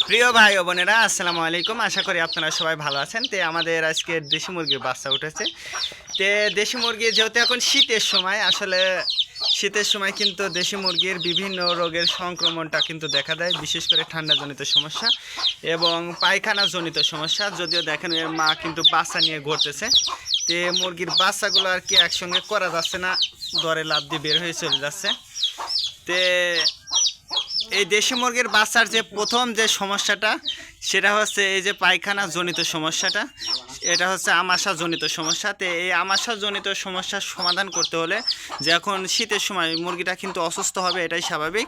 প্রিয় ভাই ও বোনেরা, আসসালামু আলাইকুম। আশা করি আপনারা সবাই ভালো আছেন। তে আমাদের আজকে দেশি মুরগির বাচ্চা উঠেছে। তে দেশি মুরগি যেহেতু এখন শীতের সময়, আসলে শীতের সময় কিন্তু দেশি মুরগির বিভিন্ন রোগের সংক্রমণটা কিন্তু দেখা দেয়, বিশেষ করে ঠান্ডাজনিত সমস্যা এবং পায়খানাজনিত সমস্যা। যদিও দেখেন এর মা কিন্তু বাচ্চা নিয়ে ঘুরতেছে। তে মুরগির বাচ্চাগুলো আর কি একসঙ্গে করা যাচ্ছে না, দরে লাভ দিয়ে বের হয়ে চলে যাচ্ছে। তে এই দেশি মুরগির বাচ্চার যে প্রথম যে সমস্যাটা, সেটা হচ্ছে এই যে পায়খানা জনিত সমস্যাটা। এটা হচ্ছে আমাশা জনিত সমস্যা। তো এই আমাশা জনিত সমস্যার সমাধান করতে হলে যে এখন শীতের সময় মুরগিটা কিন্তু অসুস্থ হবে, এটাই স্বাভাবিক।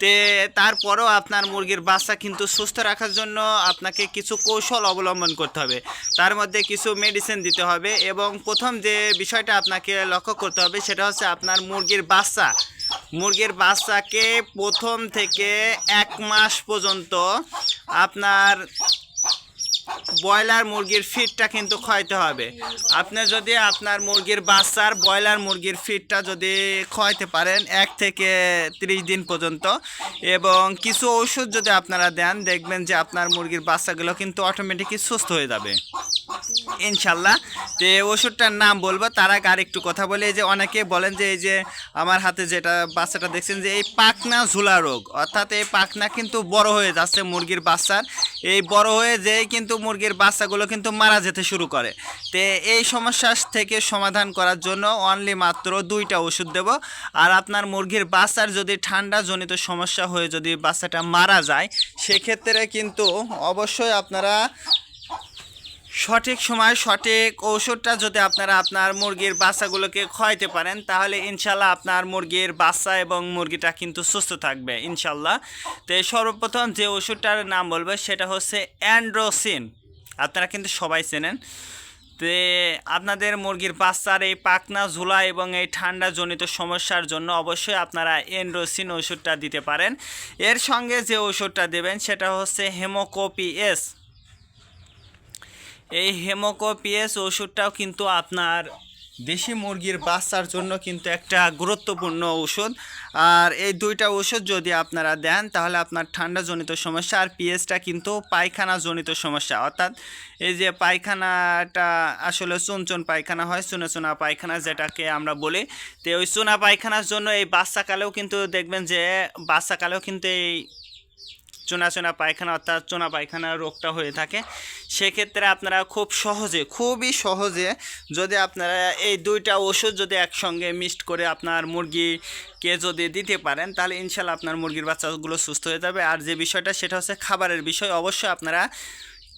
তে তারপরেও আপনার মুরগির বাচ্চা কিন্তু সুস্থ রাখার জন্য আপনাকে কিছু কৌশল অবলম্বন করতে হবে। তার মধ্যে কিছু মেডিসিন দিতে হবে এবং প্রথম যে বিষয়টা আপনাকে লক্ষ্য করতে হবে, সেটা হচ্ছে আপনার মুরগির বাচ্চা। মুরগির বাচ্চাকে প্রথম থেকে এক মাস পর্যন্ত আপনার ব্রয়লার মুরগির ফিডটা কিন্তু খাওয়াইতে হবে। আপনি যদি আপনার মুরগির বাচ্চার ব্রয়লার মুরগির ফিডটা যদি খাওয়াইতে পারেন এক থেকে ত্রিশ দিন পর্যন্ত এবং কিছু ওষুধ যদি আপনারা দেন, দেখবেন যে আপনার মুরগির বাচ্চাগুলো কিন্তু অটোমেটিকই সুস্থ হয়ে যাবে। ইনশাল্লাহ। তো এই ওষুধটার নাম বলব, তার আগে আর একটু কথা বলি যে অনেকে বলেন যে, এই যে আমার হাতে যেটা বাচ্চাটা দেখছেন যে, এই পাকনা ঝুলা রোগ, অর্থাৎ এই পাকনা কিন্তু বড় হয়ে যাচ্ছে মুরগির বাচ্চার। এই বড় হয়ে যেই কিন্তু মুরগির বাচ্চাগুলো কিন্তু মারা যেতে শুরু করে। তো এই সমস্যা থেকে সমাধান করার জন্য অনলি মাত্র দুইটা ওষুধ দেব। আর আপনার মুরগির বাচ্চার যদি ঠান্ডা জনিত সমস্যা হয়ে যদি বাচ্চাটা মারা যায়, সেক্ষেত্রে কিন্তু অবশ্যই আপনারা সঠিক সময় সঠিক ঔষধটা যদি আপনারা আপনার মুরগির বাচ্চাগুলোকে খাওয়াইতে পারেন, তাহলে ইনশাল্লাহ আপনার মুরগির বাচ্চা এবং মুরগিটা কিন্তু সুস্থ থাকবে ইনশাল্লাহ তো সর্বপ্রথম যে ওষুধটার নাম বলবে, সেটা হচ্ছে অ্যান্ড্রোসিন। আপনারা কিন্তু সবাই চেনেন। তে আপনাদের মুরগির বাচ্চার এই পাকনা ঝুলা এবং এই ঠান্ডা জনিত সমস্যার জন্য অবশ্যই আপনারা এন্ড্রোসিন ওষুধটা দিতে পারেন। এর সঙ্গে যে ওষুধটা দেবেন, সেটা হচ্ছে হেমোকোপি এস। এই হেমোকোপিএস ওষুধটাও কিন্তু আপনার দেশি মুরগির বাচ্চার জন্য কিন্তু একটা গুরুত্বপূর্ণ ওষুধ। আর এই দুইটা ওষুধ যদি আপনারা দেন, তাহলে আপনার ঠান্ডাজনিত সমস্যা আর পিএসটা কিন্তু পায়খানাজনিত সমস্যা। অর্থাৎ এই যে পায়খানাটা আসলে চুনচুন পায়খানা হয়, চুনা চুনা পায়খানা যেটাকে আমরা বলি, তো ওই চুনা পায়খানার জন্য এই বাচ্চাকালেও কিন্তু দেখবেন যে বাচ্চাকালেও কিন্তু এই চোনা চোনা পায়খানা অর্থাৎ চুনা পায়খানা রোগটা হয়ে থাকে, সেক্ষেত্রে আপনারা খুব সহজে, খুবই সহজে যদি আপনারা এই দুইটা ওষুধ যদি একসঙ্গে মিক্সড করে আপনার মুরগিকে যদি দিতে পারেন, তাহলে ইনশাল্লাহ আপনার মুরগির বাচ্চাগুলো সুস্থ হয়ে যাবে। আর যে বিষয়টা, সেটা হচ্ছে খাবারের বিষয়। অবশ্যই আপনারা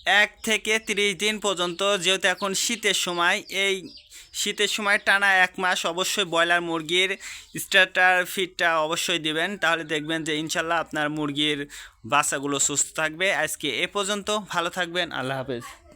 এক থেকে তিরিশ দিন পর্যন্ত, যেহেতু এখন শীতের সময়, এই শীতের সময় টানা এক মাস অবশ্যই ব্রয়লার মুরগির স্টার্টার ফিডটা অবশ্যই দিবেন। তাহলে দেখবেন যে ইনশাল্লাহ আপনার মুরগির বাসাগুলো সুস্থ থাকবে। আজকে এ পর্যন্ত, ভালো থাকবেন, আল্লাহ হাফেজ।